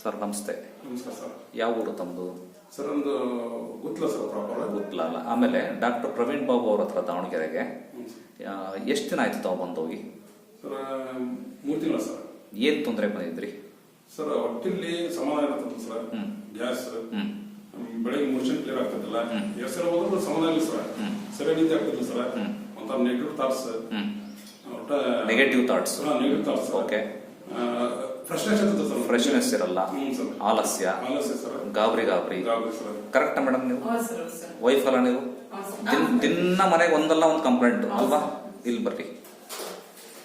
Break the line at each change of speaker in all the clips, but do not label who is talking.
Sir ನಮಸ್ತೆ.
ನಮಸ್ಕಾರ sir.
ಯಾವ ಊರು ತಮ್ಮದು
ಸರ್ ಒಂದು ಗೊತ್ತಿಲ್ಲ ಸರ್ ಪ್ರಾಪರ್
ಗೊತ್ತಿಲ್ಲ ಅಲ್ಲ. ಆಮೇಲೆ ಡಾಕ್ಟರ್ ಪ್ರವೀಣ್ ಬಾಬು ಅವ್ರ ಹತ್ರ ದಾವಣಗೆರೆಗೆ. ಎಷ್ಟು ದಿನ ಆಯ್ತು ತಾವು ಬಂದೋಗಿ?
ಸರ್ ಮೂರು ತಿಂಗಳ ಸರ್.
ಏನು ತೊಂದರೆ ಬಂದಿದ್ರಿ?
ಸರ್ ಹೊಟ್ಟಿಲಿ ಸಮಾಧಾನ ಇರ್ತದೆ ಸರ್. ಗ್ಯಾಸ್. ಬೆಳಗ್ಗೆ ಮೋಷನ್ ಕ್ಲಿಯರ್ ಆಗ್ತದಿಲ್ಲ.
ಎರಡು
ಸಲ ಹೋದ್ರೆ ಸಮಾಧಾನ ಇಲ್ಲ ಸರ್. ಸರಿಯಾಗಿ ನಿದ್ದೆ ಆಗ್ತಿಲ್ಲ ಸರ್. ಒಂಥರ negative thoughts
negative thoughts
negative thoughts
okay
freshness
ಇರಲ್ಲ ಆಲಸ್ಯ.
ಆಲಸ್ಯ ಸರ್.
ಗಾಬರಿ ಗಾಬರಿ.
ಗಾಬರಿ ಸರ್.
ಕರೆಕ್ಟ್ ಮೇಡಮ್ ನೀವು?
ಹೌದು ಸರ್ ಸರ್.
ವೈಫ್ ಅಲ್ಲ ನೀವು. ದಿನ ಮನೆಗೆ ಒಂದಲ್ಲ ಒಂದು ಕಂಪ್ಲೇಂಟ್. ಅಲ್ವಾ? ಇಲ್ಲಿ ಬರ್ರಿ.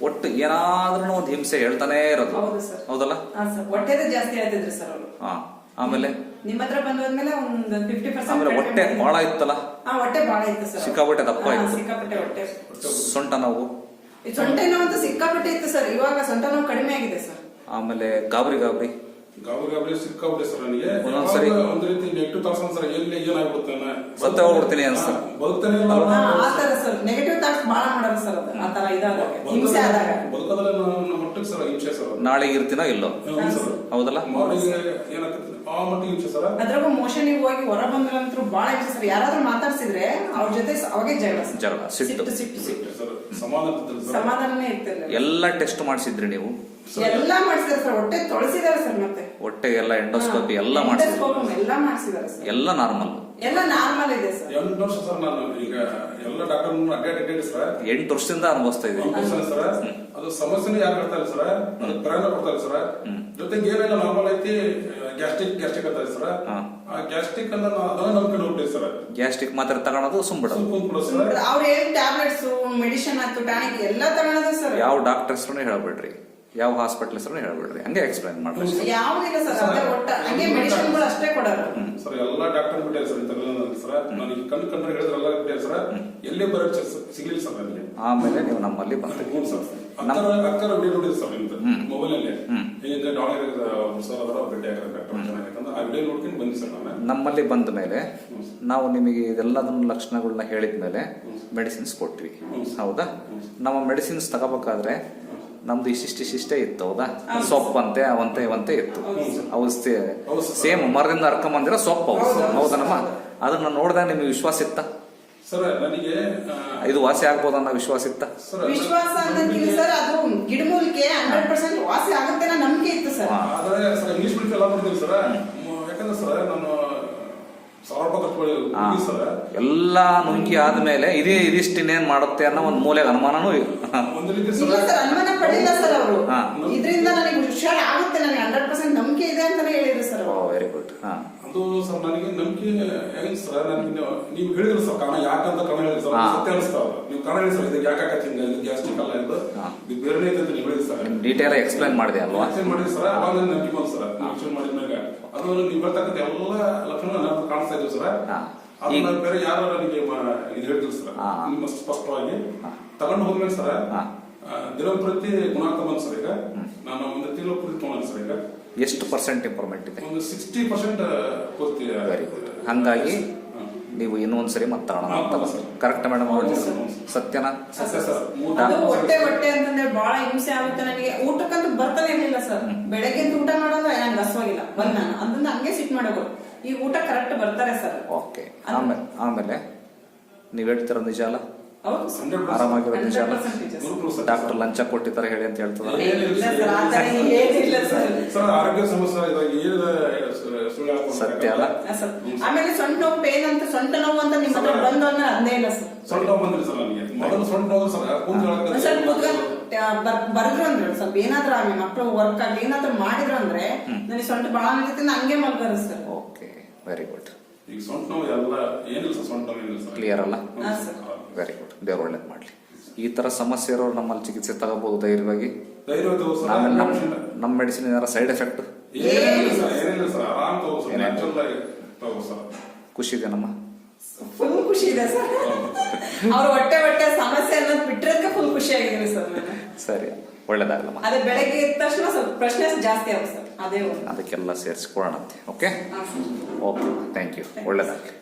ಒಟ್ಟು ಏನಾದ್ರೂ ಒಂದು ಹಿಂಸೆ ಹೇಳ್ತಾನೆ ಇರೋದು.
ಹೌದು ಸರ್.
ಹೌದಲ್ಲ?
ಹಾ ಸರ್. ಹೊಟ್ಟೆದೇ ಜಾಸ್ತಿ ಆಯ್ತಿದ್ರಿ ಸರ್ ಅವರು.
ಹಾ. ಆಮೇಲೆ?
ನಿಮ್ಮ ಹತ್ರ ಬಂದ್ಮೇಲೆ ಒಂದು ಫಿಫ್ಟಿ
ಆಮೇಲೆ ಹೊಟ್ಟೆ ಬಹಳ ಇತ್ತಲ್ಲ?
ಹಾ ಹೊಟ್ಟೆ ಬಹಳ ಇತ್ತು ಸರ್.
ಸಿಕ್ಕಾಪಟ್ಟೆ ದಪ್ಪ ಇತ್ತು.
ಸೊಂಟ ನಾವು
ಸೊಂಟ ನೋವು?
ಈ ಸೊಂಟೆ ನೋವು ಅಂತೂ ಸಿಕ್ಕಾಪಟ್ಟೆ ಇತ್ತು ಸರ್. ಇವಾಗ ಸೊಂಟ ನೋವು ಕಡಿಮೆ ಆಗಿದೆ ಸರ್.
ಆಮೇಲೆ ಗಾಬರಿ ಗಾಬರಿ.
ಗಾಬರಿ ಗಾಬರಿ ಸಿಕ್ಕಾಬಿಟ್ಟೆ ಸರ್ ನನಗೆ.
ಒಂದೊಂದ್ಸರಿ-
ಒಂದ್ ರೀತಿ ನೆಟ್ಟು ಥಾಟ್ಸ್ ಸರ್ ಎಲ್ಲಿ ಏನಾಗ್ಬಿಡುತ್ತೆ
ಮತ್ತೆ ಹೋಗ್ಬಿಡ್ತೀನಿ
ಇಲ್ಲ
ಹಾ, ಸರ್. ಹಿಂಸೆ
ನಮ್ಮ ಸರ್ ಹಿಂಸೆ ಸರ್
ನಾಳೆ ಇರ್ತೀನೋ ಇಲ್ಲೋ. ಹೌದಲ್ಲ?
ಮಾರ್ನಿಂಗ್ ಏನಾಗ್ತದೆ? ಆ ಮಟ್ಟಿಗೆ ಹಿಂಸೆ ಸರ್.
ಅದ್ರಾಗೂ ಹೋಗಿ ಹೊರ ನಂತರ ಬಹಳ ಹಿಂಸೆ ಸರ್. ಯಾರಾದ್ರೂ ಮಾತಾಡ್ಸಿದ್ರೆ ಅವ್ರ ಜೊತೆ ಅವಾಗೆ ಜಗಳ ಸರ್.
ಜಗಳ, ಸಿಟ್ಟು.
ಸಿಟ್ಟು ಸಿಟ್ಟು ಸಿಟ್ಟು.
ಸರ್ ಸಮಾಧಾನ ಇರ್ತದೆ ಸರ್.
ಸಮಾಧಾನನೇ ಇರ್ತಿರ್ಲಿಲ್ಲ
ಎಲ್ಲ ಟೆಸ್ಟ್ ಮಾಡಿಸಿದ್ರಿ ನೀವು?
ಎಲ್ಲಾ ಮಾಡ್ಸಿದಾರೆ ಸರ್. ಹೊಟ್ಟೆ ತೊಳಸಿದಾರೆ ಸರ್ ಮತ್ತೆ.
ಹೊಟ್ಟೆ ಎಲ್ಲ ಎಂಡೋಸ್ಕೋಪಿ ಎಲ್ಲ ಮಾಡಿಸಿದ್ರಿ?
ಎಲ್ಲ ಮಾಡ್ಸಿದಾರೆ ಸರ್.
ಎಲ್ಲ ನಾರ್ಮಲ್
ಎಲ್ಲ ನಾರ್ಮಲ್ ಇದೆ ಸರ್
ಎಂಟು ವರ್ಷ ಸರ್ ನಾನು ಈಗ ಎಲ್ಲ ಡಾಕ್ಟರ್ ಅಡ್ಡಾಡ್ ಅಡ್ಡಾಡಿ ಸರ್
ಎಂಟು ವರ್ಷದಿಂದ ಅನುಭವಿಸ್ತಾ ಇದೆ
ಎಂಟು ವರ್ಷ ಸರ್ ಅದು ಸಮಸ್ಯೆನೇ ಯಾರು ಕೊಡ್ತಾ ಇಲ್ಲ ಸರ್ ಪ್ರಯಾಣ ಕೊಡ್ತಾ ಇಲ್ಲ ಸರ್ ಜೊತೆಗೆ ಏನೆಲ್ಲ ನಾರ್ಮಲ್ ಐತಿ ಗ್ಯಾಸ್ಟ್ರಿಕ್ ಗ್ಯಾಸ್ಟ್ರಿಕ್ ಅಂತ ಸರ್. ಆ ಗ್ಯಾಸ್ಟ್ರಿಕ್ ಅನ್ನ ಅದನ್ನ ನಂಬ್ಕೊಂಡು ಹೊಟ್ಟಿದೆ ಸರ್
ಗ್ಯಾಸ್ಟ್ರಿಕ್ ಮಾತ್ರ ತಗೊಳೋದು
ಕುಂತ್ಬಿಡು
ಅವ್ರ ಏನ್ ಟ್ಯಾಬ್ಲೆಟ್ಸ್ ಮೆಡಿಸಿನ್ ಆಯ್ತು ಟಾನಿಕ್ ಎಲ್ಲ ತಗೊಳೋದು ಸರ್
ಯಾವ ಡಾಕ್ಟರ್ ಹೇಳ್ಬಿಡ್ರಿ ಹೇಳ್ಬೇಡ್ರಿ. ಯಾವ ಹಾಸ್ಪಿಟಲ್ ಹೆಸರು ಹೇಳ್ಬಿಡ್ರಿ ಹಂಗೆ ಎಕ್ಸ್ಪ್ಲೈನ್ ಮಾಡ್ರಿ
ಯಾವ್ದಿಲ್ಲ ಸರ್ ಅದೇ ಒಟ್ಟ ಹಂಗೆ ಮೆಡಿಸಿನ್ಗಳು ಅಷ್ಟೇ ಕೊಡೋರು
ಸರ್ ಎಲ್ಲ ಡಾಕ್ಟರ್ ಬಿಟ್ಟಾರೆ ಸರ್ ಇಂಥವೆಲ್ಲ ಸರ್. ನನಗೆ ಕಣ್ಣು ಕಣ್ಣು ಹೇಳಿದ್ರೆ ಎಲ್ಲ ಬಿಟ್ಟಾರೆ ಸರ್. ಎಲ್ಲಿ ಬರೋಕ್ಕೆ ಸಿಗ್ಲಿಲ್ಲ ಸರ್ ನನಗೆ.
ಆಮೇಲೆ ನೀವು ನಮ್ಮಲ್ಲಿ ಬಂದ್ರಿ.
ಹ್ಞೂ ಸರ್. ಅಕ್ಕರ ಅಕ್ಕರ ವಿಡಿಯೋ ನೋಡಿದ್ರು ಸರ್ ನಿಮ್ದು
ಹ್ಮ್.
ಮೊಬೈಲ್ ಅಲ್ಲಿ ಈಗ ಡಾಕ್ಟರ್ ಸರ್ ಅವರ ಭೇಟಿ ಆಗಿರೋ ಡಾಕ್ಟರ್ ಚೆನ್ನಾಗಿತ್ತು ಆ ವಿಡಿಯೋ ನೋಡ್ಕೊಂಡು ಬಂದಿ ಸರ್ ನಾನು
ನಮ್ಮಲ್ಲಿ ಬಂದ ಮೇಲೆ ನಾವು ನಿಮಗೆ ಇದೆಲ್ಲದನ್ನ ಲಕ್ಷಣಗಳನ್ನ ಹೇಳಿದ ಮೇಲೆ ಮೆಡಿಸಿನ್ಸ್ ಕೊಟ್ವಿ. ಹೌದಾ. ನಮ್ಮ ಮೆಡಿಸಿನ್ಸ್ ತಗೋಬೇಕಾದ್ರೆ ನಮ್ದು ಇಷ್ಟಿಷ್ಟು ಇಷ್ಟಿಷ್ಟೇ ಇತ್ತು ಹೌದಾ? ಸೊಪ್ಪಂತೆ ಅವಂತೆ ಇವಂತೆ ಇತ್ತು.
ಅವು
ಸೇಮ್ ಮರದಿಂದ ಹರ್ಕೊಂಬಂದಿರೋ ಸೊಪ್ಪು
ಹೌದು, ಹೌದು.
ಹೌದನಮ್ಮ ಅದನ್ನ ನೋಡಿದಾಗ ನಿಮ್ಗೆ ವಿಶ್ವಾಸ ಇತ್ತ? ಇದು ವಾಸಿ ಆಗ್ಬೋದು ಅನ್ನೋ ವಿಶ್ವಾಸ ಇತ್ತ?
ವಿಶ್ವಾಸ ಸರ್ ಅದು ಗಿಡಮೂಲಿಕೆ ಹಂಡ್ರೆಡ್ ಪರ್ಸೆಂಟ್ ವಾಸಿ ಆಗುತ್ತೆ ಅನ್ನೋ ನಂಬಿಕೆ ಇತ್ತು ಸರ್.
ಇಂಗ್ಲಿಷ್ ಮೀಡಿಯಂ ಎಲ್ಲ ಮಾಡ್ತೀನಿ ಸರ್. ಯಾಕಂದ್ರೆ ಸರ್ ನಾನು ಸಾವಿರ ರೂಪಾಯಿ ಖರ್ಚು ಸರ್.
ಎಲ್ಲ ನುಂಗಿ ಆದ್ಮೇಲೆ ಇದೇ ಇದಿಷ್ಟು ಇನ್ನೇನ್ ಮಾಡುತ್ತೆ ಅನ್ನೋ ಒಂದು ಮೂಲೆಗೆ ಅನುಮಾನನೂ
ಇದರಿಂದ ನನಗೆ ಹುಷಾರ್ ಆಗುತ್ತೆ ನನಗೆ ಹಂಡ್ರೆಡ್ ಪರ್ಸೆಂಟ್ ನಂಬಿಕೆ ಇದೆ ಅಂತಾನೆ ಹೇಳಿದ್ರು ಸರ್ ಅವರು.
ವೆರಿ ಗುಡ್ ಹಾ.
ಅದು ಸರ್ ನನಗೆ ನಂಬಿಕೆ ಹೆಂಗ್ ಸರ್ ನನಗೆ ನೀವು- ನೀವು ಹೇಳಿದ್ರಿ ಸರ್ ಕಾರಣ ಯಾಕಂತ ಕಾರಣ ಹೇಳಿದ್ರು ಸರ್. ಸತ್ಯ ನೀವು ಕಾರಣ ಹೇಳಿ ಸರ್ ಇದು ಯಾಕೆ ಆಕತಿ ಹಿಂಗ ಇದು ಗ್ಯಾಸ್ಟ್ರಿಕ್ ಅಲ್ಲ ಇದು
ಹಾ.
ಇದು ಬೇರೆನೇ ಐತೆ ಅಂತ ನೀವು ಹೇಳಿದ್ರಿ ಸರ್.
ಡೀಟೇಲ್ ಎಕ್ಸ್ಪ್ಲೈನ್ ಮಾಡಿದೆ ಅಲ್ವಾ?
ಆಕ್ಷನ್ ಮಾಡಿದ್ರಿ ಸರ್ ಅವಾಗ ನಂಬಿಕೆ ಬಂತು ಸರ್. ಆಕ್ಷನ್ ಅದು ನೀವು ಬರ್ತಕ್ಕಂಥ ಎಲ್ಲ ಲಕ್ಷಣ ನಾನು ಕಾಣಿಸ್ತಾ ಇದ್ದೀವಿ ಸರ್.
ಈಗ-
ಬೇರೆ ಯಾರು ನನಗೆ ಮ- ಇದು ಹೇಳ್ತಿದ್ರು ಸರ್. ನಿಮ್ಮ ಸ್ಪಷ್ಟವಾಗಿ. ತಗೊಂಡ್ ಹೋದ್ಮೇಲೆ ಸರ್ ದಿನಂಪ್ರತಿ ಗುಣಾಂಕ ಬಂದ್ ಸರ್ ಈಗ ನಾನು ಒಂದು ತಿಂಗಳು ಪೂರ್ತಿ ತೊಗೊಂಡೆ ಸರ್ ಈಗ.
ಎಷ್ಟು ಪರ್ಸೆಂಟ್ ಇಂಪ್ರೂವ್ಮೆಂಟ್ ಇದೆ?
ಒಂದು ಸಿಕ್ಸ್ಟಿ ಪರ್ಸೆಂಟ್ ಪೂರ್ತಿ
ವೆರಿ ಗುಡ್ ಹಂಗಾಗಿ. ನೀವು ಇನ್ನೊಂದ್ಸರಿ ಮಾತಾಡೋಣ ಅಂತ
ಸರ್.
ಕರೆಕ್ಟ್ ಮೇಡಮ್
ಅವ್ರ
ಸರ್.
ಸತ್ಯನಾ?
ಸರ್.
ಅದು ಹೊಟ್ಟೆ ಹೊಟ್ಟೆ ಅಂತಂದ್ರೆ ಬಹಳ ಹಿಂಸೆ ಆಗುತ್ತೆ ನನಗೆ. ಊಟಕ್ಕಂತೂ ಬರ್ತಾನೆ ಇರಲಿಲ್ಲ ಸರ್. ಬೆಳಗ್ಗೆ ಊಟ ಮಾಡೋದು ನಂಗೆ ಹಸುವಾಗಿಲ್ಲ ಬಂದ್ ನಾನು. ಅದನ್ನ ಹಂಗೆ ಸಿಟ್ ಮಾಡೋದು. ಈ ಊಟ ಕರೆಕ್ಟ್ ಬರ್ತಾರೆ ಸರ್.
ಓಕೆ. ಆಮೇಲೆ ಆಮೇಲೆ ನೀವ್ ಹೇಳ್ತಿರೋ ನಿಜ ಅಲ್ಲ?
ಹೌದು ಸರ್.
100%
ಆರಾಮಾಗಿರೋ ನಿಜ ಅಲ್ಲ?
100% ನಿಜ ಸರ್.
ಡಾಕ್ಟರ್ ಲಂಚ ಕೊಟ್ಟಿದ್ದಾರೆ ಹೇಳಿ ಅಂತ ಹೇಳ್ತದಲ್ಲ
ಇಲ್ಲ ಸರ್ ಆ ಥರ ಏನಿಲ್ಲ ಸರ್.
ಸರ್ ಆರೋಗ್ಯ ಸಮಸ್ಯೆ ಇದಾಗ ಏನಿದೆ ಸುಳ್ಳು ಹೇಳ್ಕೊಂಡು
ಸತ್ಯ ಅಲ್ಲ?
ಹಾ, ಸರ್. ಆಮೇಲೆ ಸೊಂಟ ನೋವು ಪೇನ್ ಅಂತ ಸೊಂಟ ನೋವು ಅಂತ ನಿಮ್ಮ ಹತ್ರ ಬಂದು ಅಂದ್ರೆ ಅದೇ ಇಲ್ಲ ಸರ್.
ಸೊಂಟ ನೋವು ಬಂದ್ರಿ ಸರ್ ನನಗೆ ಮೊದಲು ಸೊಂಟ ನೋವು ಸರ್ ಕುಂತ್ ಹೇಳಕ್ಕೆ
ಸರ್ ಕೂತ್ಕೊಂಡು ಬರ್ದ್ರು ಅಂದ್ರೆ ಸ್ವಲ್ಪ ಏನಾದ್ರೂ ಆಗಿ ಮಕ್ಕಳು ವರ್ಕ್ ಆಗಿ ಏನಾದ್ರೂ ಮಾಡಿದ್ರು ಅಂದ್ರೆ ನನಗೆ ಸೊಂಟ ಬಹಳ ನಿಂತಿತ್ತು ಹಂಗೆ ಮಲ್ಗಾರ ಸರ್.
ಓಕೆ. ವೆರಿ ಗುಡ್
ಈಗ ಸೊಂಟ ನೋವು ಎಲ್ಲ ಏನಿಲ್ಲ ಸರ್? ಸೊಂಟ ನೋವು ಏನಿಲ್ಲ ಸರ್?
ಕ್ಲಿಯರ್ ಅಲ್ಲ? ವೆರಿ ಗುಡ್ ದೇವ್ರು ಒಳ್ಳೇದು ಮಾಡಲಿ. ಈ ತರ ಸಮಸ್ಯೆ ಇರೋರು ನಮ್ಮಲ್ಲಿ ಚಿಕಿತ್ಸೆ ತಗೋಬಹುದು ಧೈರ್ಯವಾಗಿ.
ಧೈರ್ಯ ತಗೋ ಸರ್.
ಆಮೇಲೆ ನಮ್ಮ ನಮ್ಮ ಮೆಡಿಸಿನ್ ಏನಾರ ಸೈಡ್ ಎಫೆಕ್ಟ್?
ಸರ್ ಏನಿಲ್ಲ ಸರ್. ಆರಾಮ್ ತಗೋ ಸರ್.
ಏನಿಲ್ಲ.
ನ್ಯಾಚುರಲ್ ಆಗಿ ತಗೋ ಸರ್.
ಖುಷಿ ಇದೆ ನಮ್ಮ?
ಫುಲ್ ಖುಷಿ ಇದೆ ಸರ್. ಅವ್ರ ಹೊಟ್ಟೆ ಹೊಟ್ಟೆ ಸಮಸ್ಯೆ ಅನ್ನೋದು ಬಿಟ್ಟಿರೋದಕ್ಕೆ ಫುಲ್ ಖುಷಿ ಆಗಿದ್ದೀನಿ ಸರ್
ಸರಿ. ಒಳ್ಳೇದಾಗಲಮ್ಮ
ಅದೇ ಬೆಳಗ್ಗೆ ಎದ್ದ ತಕ್ಷಣ ಸ್ವಲ್ಪ ಪ್ರಶ್ನೆ ಜಾಸ್ತಿ ಆಗುತ್ತೆ. ಸರ್ ಅದೇ
ಅದಕ್ಕೆಲ್ಲ ಸೇರಿಸ್ಕೊಳ್ಳೋಣಂತೆ ಓಕೆ ಓಕೆ ಥ್ಯಾಂಕ್ ಯು ಒಳ್ಳೇದಾಗಲಿ.